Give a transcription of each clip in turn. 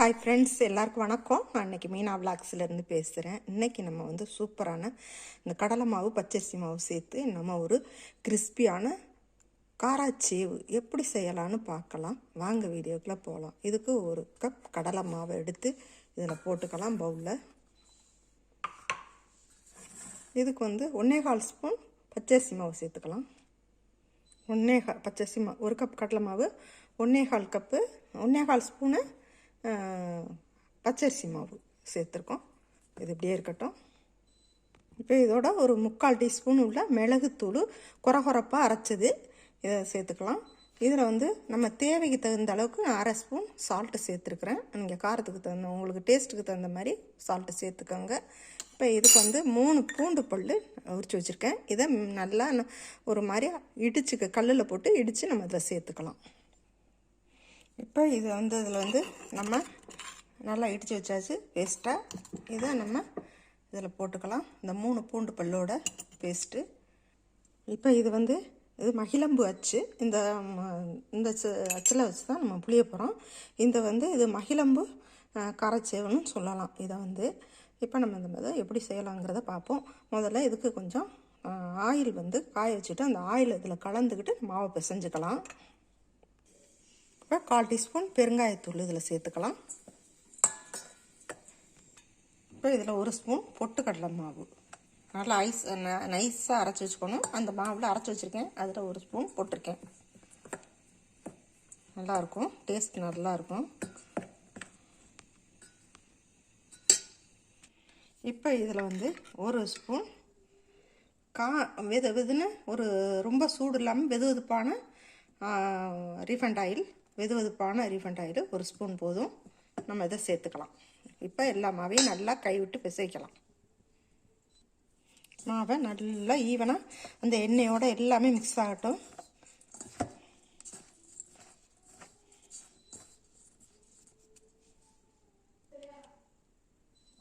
Hi friends எல்லாருக்கும் வணக்கம். நான் இன்றைக்கி மீனா விளாக்ஸ்லேருந்து பேசுகிறேன் இன்றைக்கி நம்ம வந்து சூப்பரான இந்த கடலை மாவு பச்சரிசி மாவு சேர்த்து நம்ம ஒரு கிறிஸ்பியான காராச்சேவு எப்படி செய்யலான்னு பார்க்கலாம். வாங்க வீடியோக்குள்ளே போகலாம் இதுக்கு ஒரு கப் கடலை மாவை எடுத்து இதில் போட்டுக்கலாம் பவுலில் இதுக்கு வந்து ஒன்றே கால் ஸ்பூன் பச்சரிசி மாவு சேர்த்துக்கலாம். ஒன்றே கா பச்சரிசி மாவு ஒரு கப் கடலை மாவு ஒன்றே கால் கப்பு ஒன்றே கால் ஸ்பூனு பச்சரிசி மாவு சேர்த்துருக்கோம். இது இப்படியே இருக்கட்டும். இப்போ இதோட ஒரு முக்கால் டீஸ்பூன் உள்ள மிளகுத்தூள் குறகுறப்பாக அரைச்சது. இதை சேர்த்துக்கலாம். இதில் வந்து நம்ம தேவைக்கு தகுந்த அளவுக்கு நான் அரை ஸ்பூன் சால்ட்டு சேர்த்துருக்குறேன். நீங்கள் காரத்துக்கு தகுந்த உங்களுக்கு டேஸ்ட்டுக்கு தகுந்த மாதிரி சால்ட்டு சேர்த்துக்கோங்க. இப்போ இதுக்கு வந்து மூணு பூண்டு பல் உரிச்சு வச்சுருக்கேன். இதை நல்லா ஒரு மாதிரி இடிச்சுக்க கல்லில் போட்டு இடித்து நம்ம இதில் சேர்த்துக்கலாம். இப்போ இது வந்து இதில் வந்து நம்ம நல்லா இடித்து வச்சாச்சு பேஸ்ட்டாக இதை நம்ம இதில் போட்டுக்கலாம். இந்த மூணு பூண்டு பல்லோட பேஸ்ட்டு இப்போ இது வந்து இது மகிழம்பு அச்சு. இந்த இந்த அச்சில் வச்சு தான் நம்ம புளிய போகிறோம் இந்த வந்து இது மகிழம்பு கரைச்சேவனும் சொல்லலாம். இதை வந்து இப்போ நம்ம இந்த மாதிரி எப்படி செய்யலாங்கிறத பார்ப்போம். முதல்ல இதுக்கு கொஞ்சம் ஆயில் வந்து காய வச்சுட்டு அந்த ஆயில் இதில் கலந்துக்கிட்டு மாவை பிசைஞ்சுக்கலாம். இப்போ கால் டீஸ்பூன் பெருங்காயத்தூள் இதில் சேர்த்துக்கலாம். இப்போ இதில் ஒரு ஸ்பூன் பொட்டுக்கடலை மாவு. நல்லா ஐஸ் நைஸாக அரைச்சி வச்சுக்கணும். அந்த மாவில் அரைச்சி வச்சுருக்கேன். அதில் ஒரு ஸ்பூன் போட்டிருக்கேன். நல்லாயிருக்கும். டேஸ்ட் நல்லாயிருக்கும். இப்போ இதில் வந்து ஒரு ஸ்பூன் கா வெது வெதுன்னு ஒரு ரொம்ப சூடு இல்லாமல் வெது வெதுப்பான ரீஃபண்ட் ஆயில் வெதுவெதுப்பான ரீஃபண்ட் ஆயில் ஒரு ஸ்பூன் போதும். நம்ம இதை சேர்த்துக்கலாம். இப்போ எல்லா மாவையும் நல்லா கைவிட்டு பிசைக்கலாம். மாவை நல்லா ஈவனாக அந்த எண்ணெயோடு எல்லாமே மிக்ஸ் ஆகட்டும்.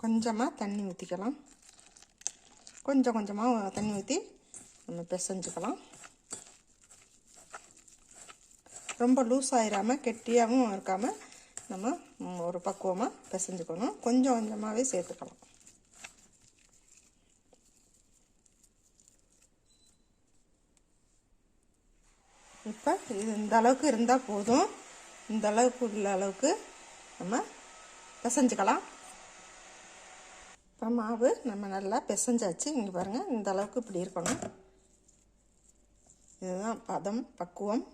கொஞ்சமாக தண்ணி ஊற்றிக்கலாம் கொஞ்சம் கொஞ்சமாக தண்ணி ஊற்றி நம்ம பிசைஞ்சுக்கலாம். ரொம்ப லூஸ் ஆயிடாமல் கெட்டியாகவும் இருக்காமல் நம்ம ஒரு பக்குவமாக பிசைஞ்சுக்கணும். கொஞ்சம் கொஞ்சமாகவே சேர்த்துக்கலாம். இப்போ இது இந்த அளவுக்கு இருந்தால் போதும். இந்த அளவுக்கு உள்ள அளவுக்கு நம்ம பிசைஞ்சுக்கலாம். இப்போ மாவு நம்ம நல்லா பிசைஞ்சாச்சு. இங்கே பாருங்கள் இந்த அளவுக்கு இப்படி இருக்கணும். இதுதான் பதம் பக்குவம்.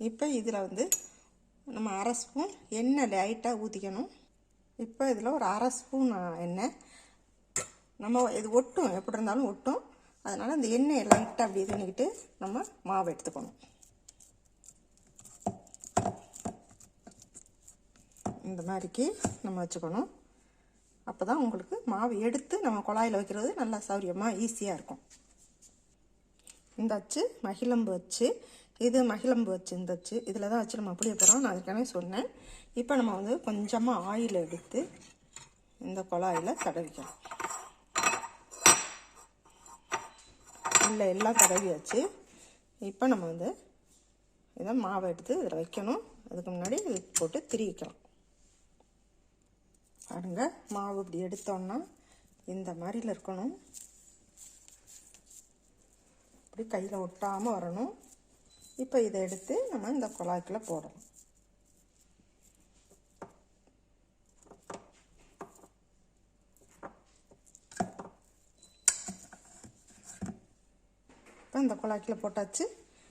இப்போ இதில் வந்து நம்ம அரை ஸ்பூன் எண்ணெய் லைட்டாக ஊற்றிக்கணும் இப்போ இதில் ஒரு அரை ஸ்பூன் எண்ணெய். நம்ம இது ஒட்டும் எப்படி இருந்தாலும் ஒட்டும். அதனால் அந்த எண்ணெயை லைட்டாக அப்படி இது பண்ணிக்கிட்டு நம்ம மாவு எடுத்துக்கணும். இந்த மாதிரிக்கு நம்ம வச்சுக்கணும். அப்போ தான் உங்களுக்கு மாவு எடுத்து நம்ம குழாயில் வைக்கிறது நல்லா சௌரியமாக ஈஸியாக இருக்கும். இந்த அச்சு மகிழம்பு வச்சு இது மகிழம்பு வச்சு இதில் தான் வச்சு நம்ம அப்படியே போகிறோம் நான் அதுக்கானே சொன்னேன். இப்போ நம்ம வந்து கொஞ்சமாக ஆயில் எடுத்து இந்த குழாயில் தடவிக்கலாம். இல்லை எல்லாம் தடவியாச்சு. இப்போ நம்ம வந்து இதை மாவை எடுத்து இதில் வைக்கணும். அதுக்கு முன்னாடி இது போட்டு திரிக்கலாம். பாருங்க மாவு இப்படி எடுத்தோன்னா இந்த மாதிரியில் இருக்கணும். இப்படி கையில் ஒட்டாமல் வரணும். இப்போ இதை எடுத்து நம்ம இந்த குழாய்க்குள்ளே போடணும். இப்போ இந்த குழாய்க்குள்ள போட்டாச்சு.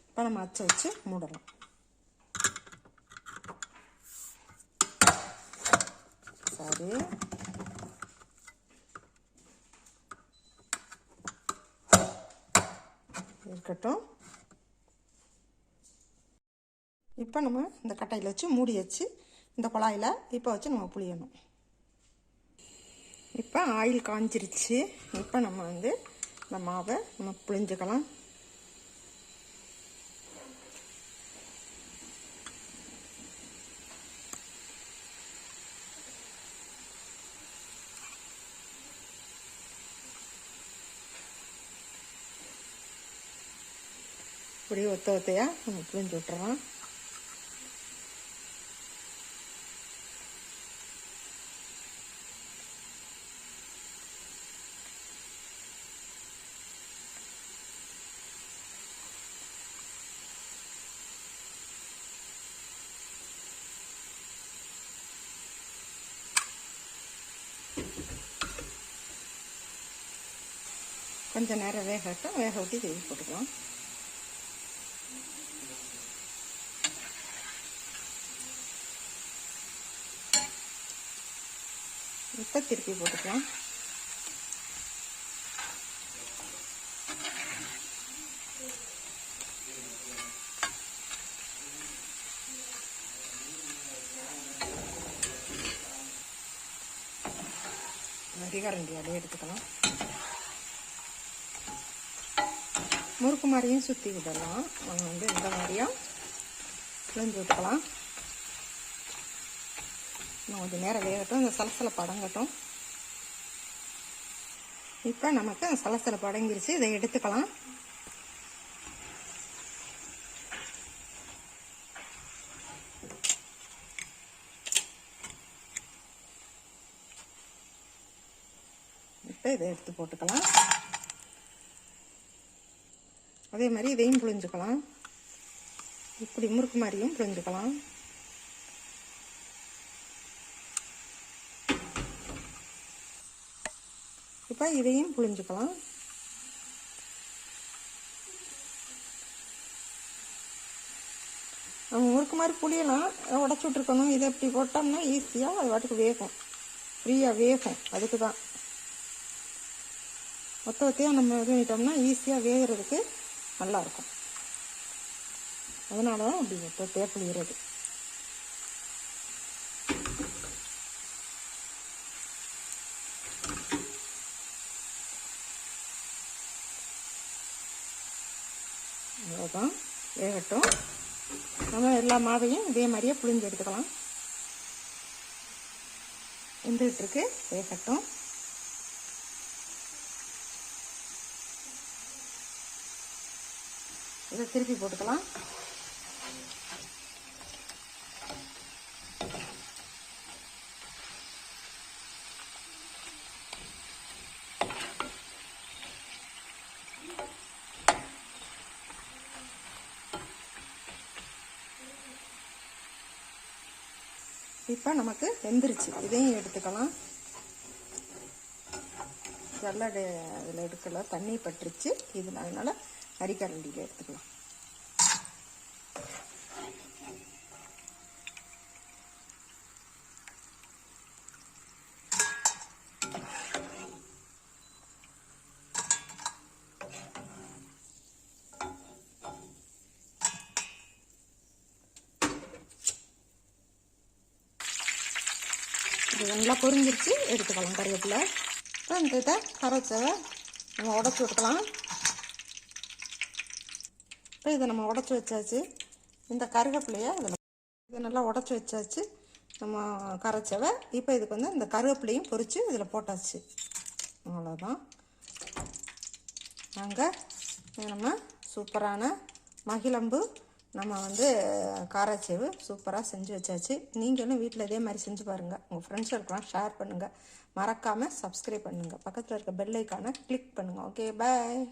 இப்போ நம்ம அச்சை வச்சு மூடலாம். சரி. இருக்கட்டும். இப்போ நம்ம இந்த கட்டையில் வச்சு மூடி வச்சு இந்த குழாயில் இப்போ வச்சு நம்ம புளியணும். இப்போ ஆயில் காஞ்சிருச்சு. இப்போ நம்ம வந்து இந்த மாவை நம்ம புளிஞ்சுக்கலாம். இப்படி ஒத்த ஒத்தையாக நம்ம புளிஞ்சு விட்டுறோம் கொஞ்சம் நேரம் வேகட்டும் வேக ஊற்றி திருப்பி போட்டுக்கலாம் இப்போ திருப்பி போட்டுக்கலாம் அரிகரண்டி அப்படியே எடுத்துக்கலாம். முறுக்கு மாதிரியும் சுற்றி விடலாம். நம்ம வந்து இந்த மாதிரியும் பிழிஞ்சு விட்டுக்கலாம் இன்னும் கொஞ்சம் நேரம் வேகட்டும். இந்த சலசல படங்கட்டும் இப்போ நமக்கு சலசல படங்கிருச்சு இதை எடுத்துக்கலாம். இப்போ இதை எடுத்து போட்டுக்கலாம். அதே மாதிரி இதையும் புழிஞ்சுக்கலாம். இப்படி முறுக்கு மாதிரியும் புழிஞ்சுக்கலாம். இப்போ இதையும் புழிஞ்சுக்கலாம். நம்ம முறுக்கு மாதிரி புளியலாம் உடச்சி விட்ருக்கணும் இதை இப்படி போட்டோம்னா ஈஸியாக அது வாட்டுக்கு வேகும். ஃப்ரீயாக வேகும். அதுக்கு தான் ஒத்த ஒத்தையாக நம்ம இது பண்ணிட்டோம்னா ஈஸியாக வேகிறதுக்கு நல்லாயிருக்கும் அதனால தான் அப்படி ஒத்த ஒத்தையாக அவ்வளோதான் வேகட்டும். நம்ம எல்லா மாவையும் இதே மாதிரியே புளிஞ்சு எடுத்துக்கலாம். வெந்துகிட்டு இருக்கு. வேகட்டும். இதை திருப்பி போட்டுக்கலாம். இப்போ நமக்கு வெந்துருச்சு. இதையும் எடுத்துக்கலாம். ஜல்லடை அதில் எடுக்கல. தண்ணி பட்டுருச்சு. இதில் அதனால் கறிக்கரண்டியில் எடுத்துக்கலாம். இது நல்லா பொரிஞ்சிருச்சு. எடுத்துக்கலாம் கறிவேப்பில் இப்போ இந்த இதை கரைச்சதை நம்ம உடச்சி விட்டுக்கலாம் இப்போ இதை நம்ம உடச்சி வச்சாச்சு. இந்த கருவேப்பிலையை இதில் இதை நல்லா உடச்சி வச்சாச்சு. நம்ம கரைச்சவை. இப்போ இதுக்கு வந்து இந்த கருவேப்பிலையும் பொரித்து இதில் போட்டாச்சு. அவ்வளோதான். நாங்கள் நம்ம சூப்பரான மகிழம்பு நம்ம வந்து காராச்சேவு சூப்பராக செஞ்சு வச்சாச்சு. நீங்களும் வீட்டில் இதே மாதிரி செஞ்சு பாருங்கள் உங்கள் ஃப்ரெண்ட்ஸுக்கெலாம் ஷேர் பண்ணுங்கள் மறக்காமல் சப்ஸ்கிரைப் பண்ணுங்கள் பக்கத்தில் இருக்க பெல் ஐக்கானை கிளிக் பண்ணுங்கள் ஓகே பாய்